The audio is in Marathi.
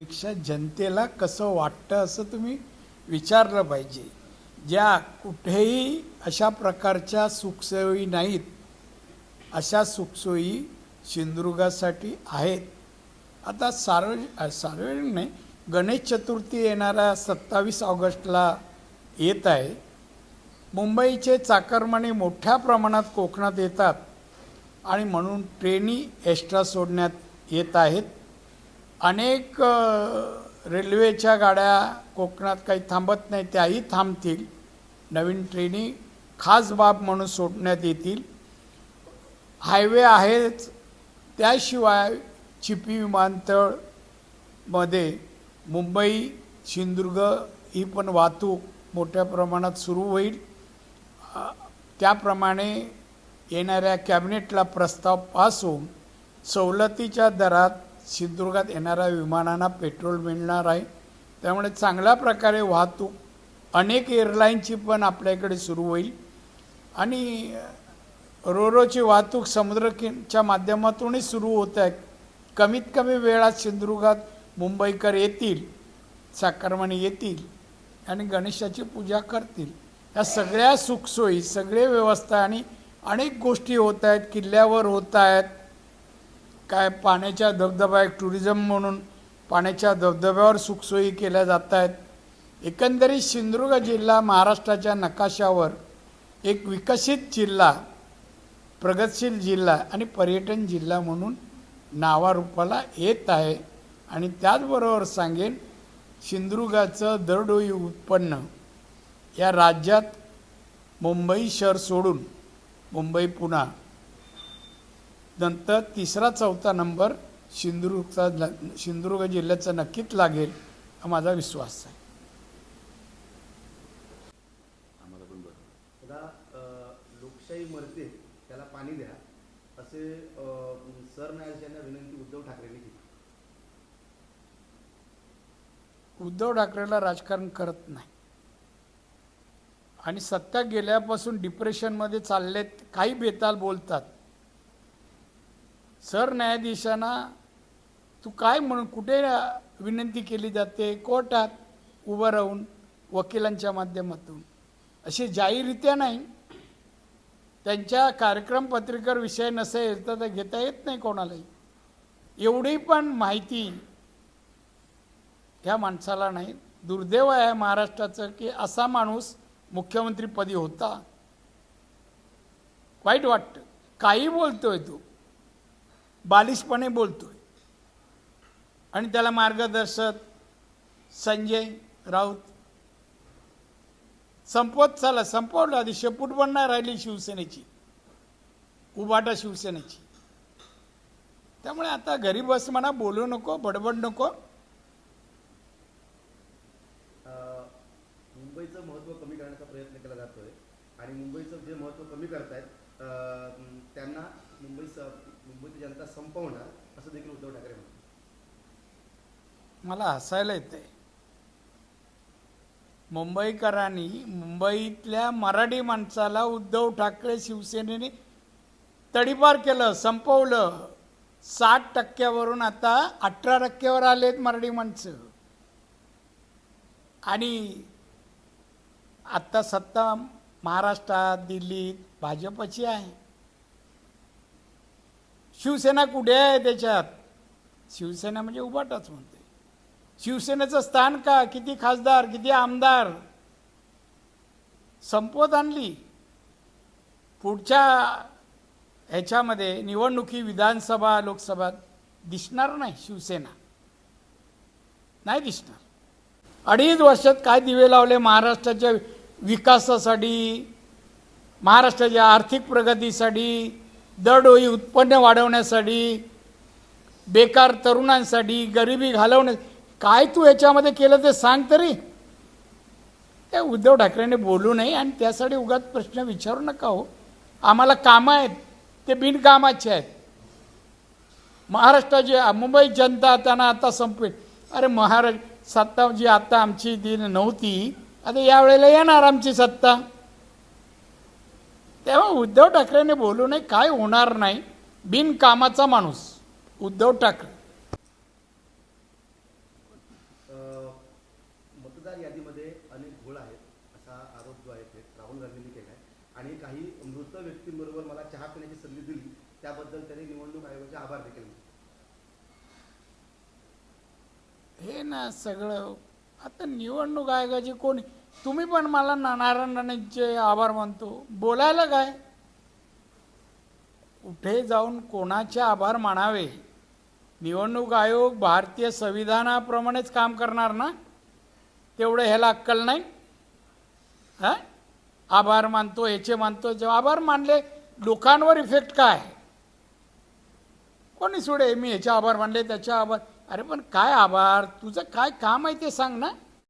पेक्षा जनतेला कसं वाटतं असं तुम्ही विचारलं पाहिजे. ज्या कुठेही अशा प्रकारच्या सुखसोयी नाहीत अशा सुखसोयी सिंधुदुर्गासाठी आहेत. आता सार्वज सार्वजनिक नाही गणेश चतुर्थी येणाऱ्या सत्तावीस ऑगस्टला येत आहे. मुंबईचे चाकरमाने मोठ्या प्रमाणात कोकणात येतात आणि म्हणून ट्रेनी एक्स्ट्रा सोडण्यात येत आहेत. अनेक रेल्वेच्या गाड्या कोकणात काही थांबत नाही त्याही थांबतील. नवीन ट्रेनी खास बाब म्हणून सोडण्यात येतील. हायवे आहेच त्याशिवाय चिपी विमानतळमध्ये मुंबई सिंधुदुर्ग ही पण वाहतूक मोठ्या प्रमाणात सुरू होईल. त्याप्रमाणे येणाऱ्या कॅबिनेटला प्रस्ताव पास होऊन सवलतीच्या दरात सिंधुदुर्गात येणाऱ्या विमानांना पेट्रोल मिळणार आहे. त्यामुळे चांगल्या प्रकारे वाहतूक अनेक एअरलाईनची पण आपल्याकडे सुरू होईल. आणि रोरोची वाहतूक समुद्रकिनच्या माध्यमातूनही सुरू होत आहे. कमीत कमी वेळात सिंधुदुर्गात मुंबईकर येतील साकारमाने येतील आणि गणेशाची पूजा करतील. या सगळ्या सुखसोयी सगळे व्यवस्था आणि अनेक गोष्टी होत आहेत किल्ल्यावर होत आहेत. काय पाण्याच्या धबधबा एक टुरिझम म्हणून पाण्याच्या धबधब्यावर सुखसोयी केल्या जात आहेत एकंदरीत सिंधुदुर्ग जिल्हा महाराष्ट्राच्या नकाशावर एक विकसित जिल्हा प्रगतशील जिल्हा आणि पर्यटन जिल्हा म्हणून नावारूपाला येत आहे. आणि त्याचबरोबर सांगेन सिंधुदुर्गाचं दरडोई उत्पन्न या राज्यात मुंबई शहर सोडून मुंबई पुणा नंतर तिसरा चौथा नंबर सिंधुदुर्गचा सिंधुदुर्ग जिल्ह्याचा नक्कीच लागेल हा माझा विश्वास आहे. लोकशाही मरते त्याला पाणी द्या. असे सरन्यायाधीश यांना विनंती उद्धव ठाकरेंनी केली. उद्धव ठाकरेला राजकारण करत नाही. आणि सत्ता गेल्यापासून डिप्रेशनमध्ये चाललेत काही बेताल बोलतात. सरन्यायाधीशांना तू काय म्हणून कुठे विनंती केली जाते? कोर्टात उभं राहून वकिलांच्या माध्यमातून. अशी जाहीररित्या नाही. त्यांच्या कार्यक्रम पत्रिकेवर विषय नसेल तर ते घेता येत नाही कोणालाही. एवढी पण माहिती ह्या माणसाला नाही. दुर्दैव आहे महाराष्ट्राचं की असा माणूस मुख्यमंत्रीपदी होता. वाईट वाटतं. काही बोलतोय तो. बालिशपणे बोलतोय. आणि त्याला मार्गदर्शक संजय राऊत. संपवत चाला संपवलं. आधी शेपूट बनणार राहिली शिवसेनेची. उबाटा शिवसेनेची. त्यामुळे आता घरी बस म्हणा बोलू नको बडबड नको. मुंबईचं महत्त्व कमी करण्याचा प्रयत्न केला जातोय. आणि मुंबईचं जे महत्त्व कमी करतायत त्यांना मुंबई मुंबईची जनता संपवणार असं देखील उद्धव ठाकरे म्हणतात. मला हसायला येते मुंबईकरांनी मुंबईतल्या मराठी माणसाला उद्धव ठाकरे शिवसेनेने तडीपार केलं संपवलं. साठ टक्क्यावरून आता अठरा टक्क्यावर आलेत मराठी माणसं. आणि आत्ता सत्ता महाराष्ट्रात दिल्लीत भाजपची आहे. शिवसेना कुठे आहे त्याच्यात? शिवसेना म्हणजे उभाटाच म्हणते. शिवसेनेचं स्थान का? किती खासदार किती आमदार? संपवत आणली. पुढच्या ह्याच्यामध्ये निवडणुकी विधानसभा लोकसभा दिसणार नाही शिवसेना. नाही दिसणार. अडीच वर्षात काय दिवे लावले महाराष्ट्राच्या विकासासाठी महाराष्ट्राच्या आर्थिक प्रगतीसाठी दरडोई उत्पन्न वाढवण्यासाठी बेकार तरुणांसाठी गरिबी घालवण्या काय तू याच्यामध्ये केलं ते सांग तरी. ते उद्धव ठाकरेंनी बोलू नये आणि त्यासाठी उगाच प्रश्न विचारू नका हो. आम्हाला कामं आहेत ते बिनकामाचे आहेत. महाराष्ट्राची मुंबई जनता त्यांना आता संपवेल अरे महाराष्ट्र सत्ता जी आता आमची दिन नव्हती आता यावेळेला येणार आमची सत्ता. तेव्हा उद्धव ठाकरेने बोलू नये काय होणार नाही. बिनकामाचा माणूस. उद्धव ठाकरे. मतदार यादीमध्ये अनेक घोळ आहेत असा आरोप जो आहे ते राहुल गांधींनी केला आहे आणि काही मृत व्यक्तींबरोबर मला चहा पिण्याची संधी दिली त्याबद्दल त्यांनी निवडणूक आयोगाचे आभार देखील. हे ना सगळं आता निवडणूक आयोगाची कोणी तुम्ही पण मला ना- नारायण राणेंचे आभार मानतो. बोलायला काय? कुठे जाऊन कोणाचे आभार मानावे? निवडणूक आयोग भारतीय संविधानाप्रमाणेच काम करणार ना? तेवढं ह्याला अक्कल नाही? हा? आभार मानतो याचे मानतो जेव्हा आभार मानले लोकांवर इफेक्ट काय? कोणी सोडे मी ह्याचे आभार मानले त्याचे आभार अरे पण काय आभार? तुझं काय काम आहे ते सांग ना?